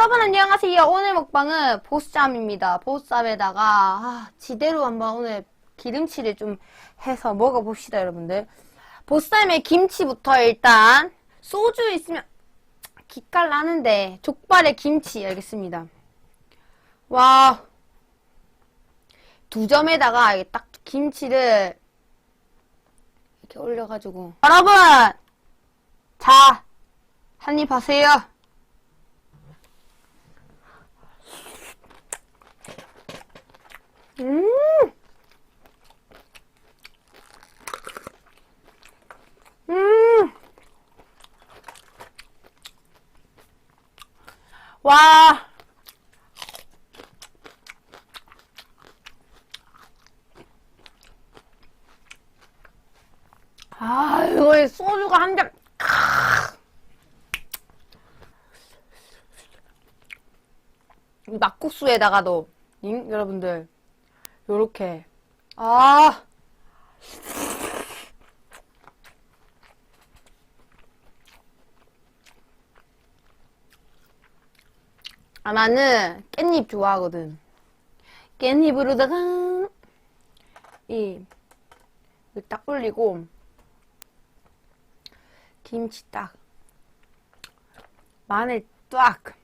여러분 안녕하세요. 오늘 먹방은 보쌈입니다. 보쌈에다가 아, 지대로 한번 오늘 기름칠을 좀 해서 먹어봅시다, 여러분들. 보쌈에 김치부터 일단 소주 있으면 기깔 나는데 족발에 김치 알겠습니다. 와. 두 점에다가 딱 김치를 이렇게 올려가지고 여러분 자 한입 하세요. 음. 음. 와. 아, 이거 소주가 한 잔. 이 막국수에다가도, 잉? 여러분들, 요렇게. 아. 아, 나는 깻잎 좋아하거든. 깻잎으로다가, 이, 이딱 올리고, 김치 딱, 마늘 딱,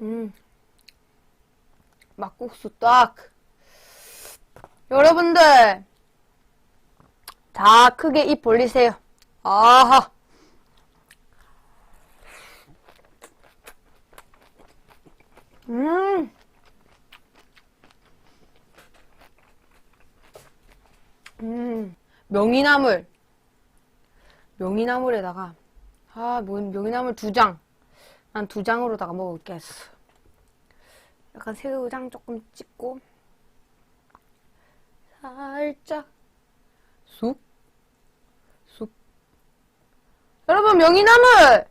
음, 막국수 딱. 여러분들, 다 크게 입 벌리세요. 아하. 음. 음. 명이나물. 명이나물에다가, 아, 뭐, 명이나물 두 장. 난 두 장으로다가 먹을겠어. 약간 새우장 조금 찍고, 살짝, 쑥, 쑥. 여러분, 명이나물!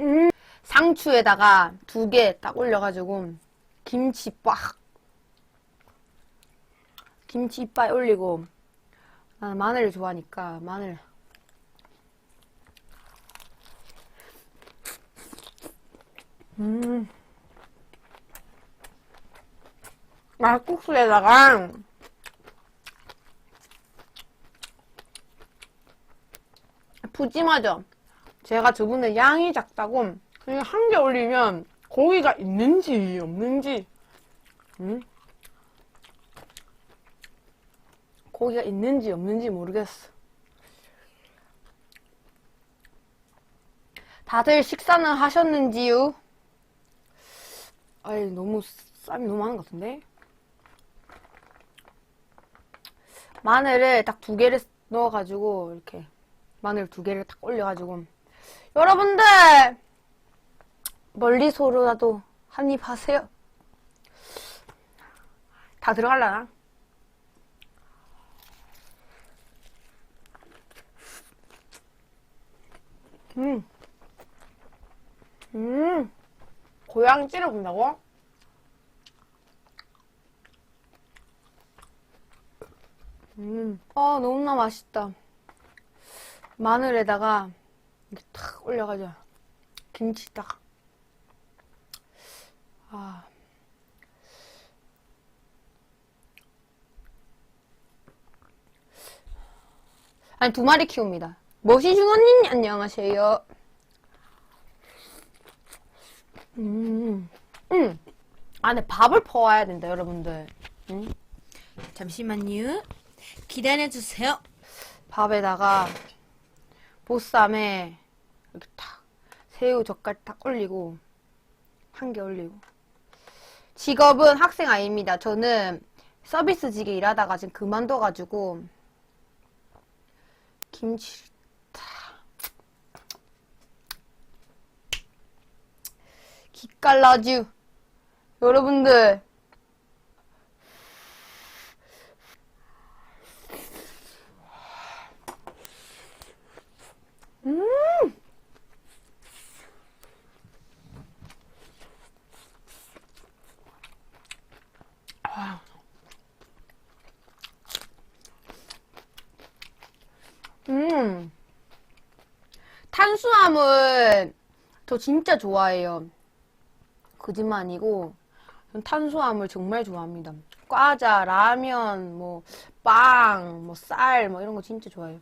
음, 상추에다가 두 개 딱 올려가지고 김치 빡 김치 이빨 올리고 나는 마늘을 좋아하니까 마늘. 음. 막국수에다가. 푸짐하죠? 제가 저번에 양이 작다고 한 개 올리면 고기가 있는지 없는지. 음? 고기가 있는지 없는지 모르겠어. 다들 식사는 하셨는지요? 아이 너무 쌈이 너무 많은 것 같은데? 마늘을 딱 두 개를 넣어가지고 이렇게 마늘 두 개를 딱 올려가지고 여러분들 멀리서라도 한입 하세요. 다 들어갈라나? 음. 음. 고양 찌려본다고? 음. 아, 너무나 맛있다. 마늘에다가 이렇게 탁 올려가지고 김치 딱. 아. 아니 두 마리 키웁니다. 언니 안녕하세요. 음, 음. 안에 밥을 퍼와야 된다 여러분들. 음. 잠시만요. 기다려주세요. 밥에다가 보쌈에 이렇게 탁 새우 젓갈 딱 올리고 한 개 올리고 직업은 학생 아닙니다. 저는 서비스직에 일하다가 지금 그만둬가지고 김치 탁 기 깔나주 여러분들 음. 탄수화물 저 진짜 좋아해요. 거짓말 아니고 전 탄수화물 정말 좋아합니다. 과자, 라면, 뭐 빵, 뭐 쌀, 뭐 이런 거 진짜 좋아해요.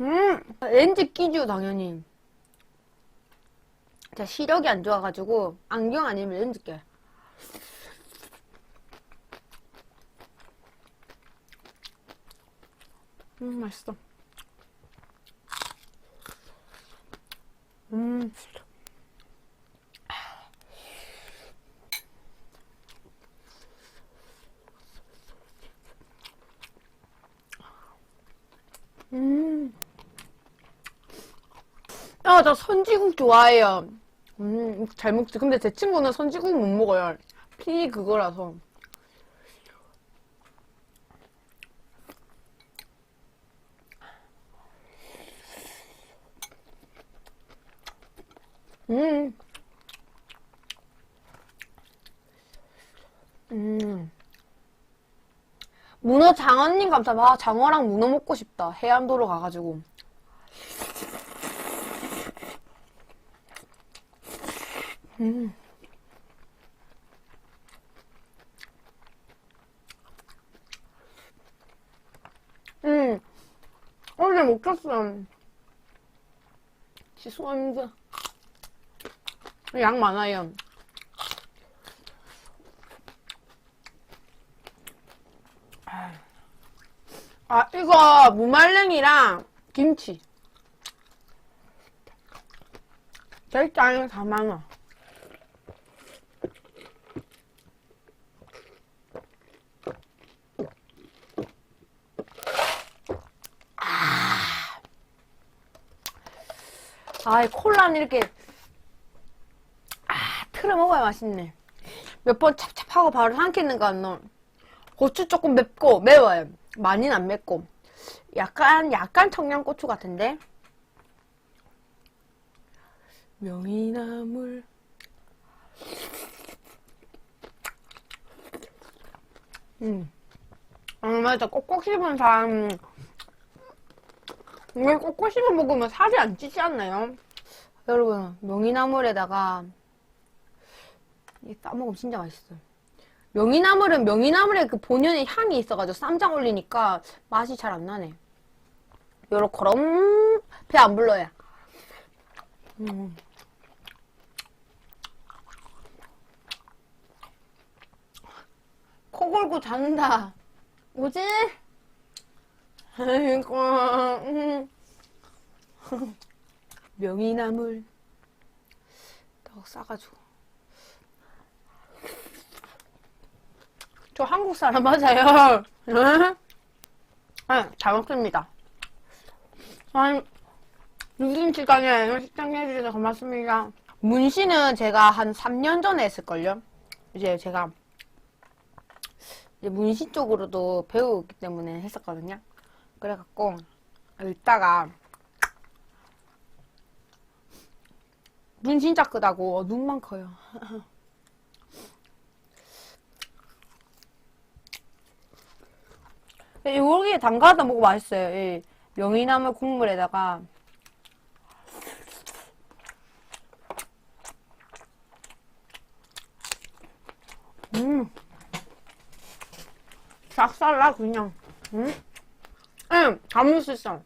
음, 렌즈 끼죠 당연히. 제가 시력이 안 좋아가지고 안경 아니면 렌즈 껴요. 음, 맛있어. 음. 음. 아, 저 선지국 좋아해요. 음, 잘 먹지. 근데 제 친구는 선지국 못 먹어요. 피 그거라서. 음. 음. 문어 장어님 감사합니다. 아, 장어랑 문어 먹고 싶다. 해안도로 가가지고. 음. 음. 어제 못 쳤어. 죄송합니다. 양 많아요. 아, 이거 무말랭이랑 김치. 결장에 4만원. 아, 이 콜라는 이렇게, 아, 틀어 먹어야 맛있네. 몇 번 찹찹하고 바로 삼키는 거안 넣어. 고추 조금 맵고, 매워요. 많이는 안 맵고. 약간, 약간 청양고추 같은데? 명이나물. 음. 아, 맞아. 꼭꼭 씹은 사람, 이걸 꼭꼭 씹어 먹으면 살이 안 찌지 않나요? 여러분, 명이나물에다가 이 싸먹으면 진짜 맛있어요. 명이나물은 명이나물의 그 본연의 향이 있어가지고 쌈장 올리니까 맛이 잘 안 나네. 요렇게럼 배 안 불러요. 음. 코 골고 잔다. 뭐지? 아이고, 음. 명이나물 떡 싸가지고. 저 한국 사람 맞아요. 응? 네, 잘 먹습니다. 아니, 늦은 시간에 시청해주셔서 고맙습니다. 문신은 제가 한 3년 전에 했을걸요? 이제 제가 이제 문신 쪽으로도 배우기 때문에 했었거든요. 그래갖고, 읽다가, 눈 진짜 크다고, 어, 눈만 커요. 여기에 담가다 먹고 맛있어요. 이 명이나물 국물에다가. 음. 싹살라, 그냥. 음. 응, 다 먹을 수 있어.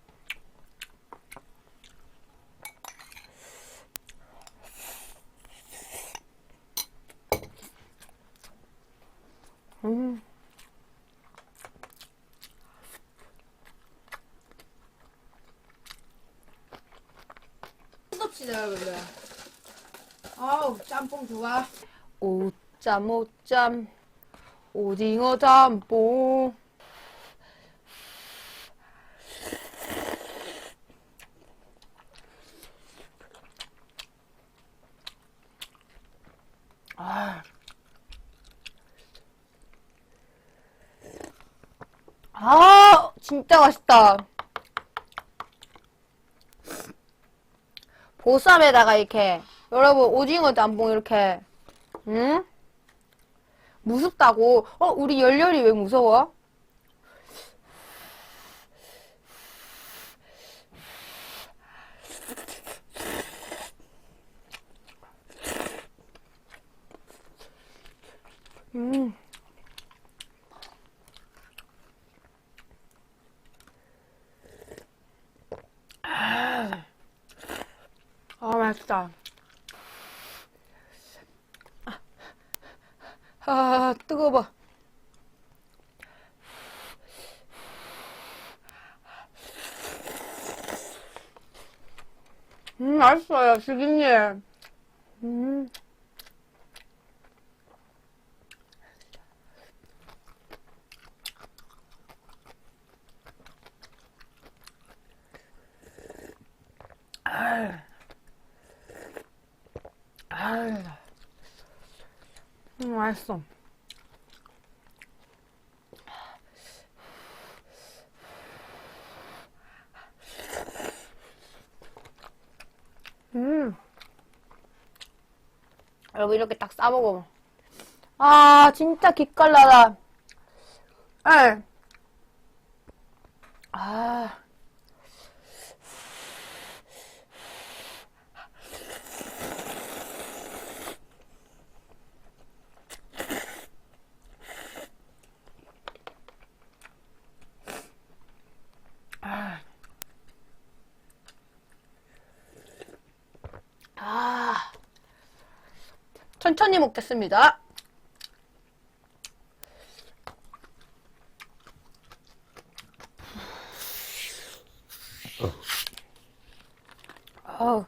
음. 끝없이다 여러분들. 아우 짬뽕 좋아. 오짬 오짬. 오징어 짬뽕. 아, 아 진짜 맛있다. 보쌈에다가 이렇게 여러분 오징어 짬뽕 이렇게 응? 무섭다고 어 우리 열렬이 왜 무서워? 음. 아, 맛있다. 아, 뜨거워. 음, 맛있어요, 죽이님. 음. 아유. 음, 맛있어. 음. 여기 이렇게 딱 싸먹어. 아, 진짜 기깔나다. 에. 아. 아. 천천히 먹겠습니다. 아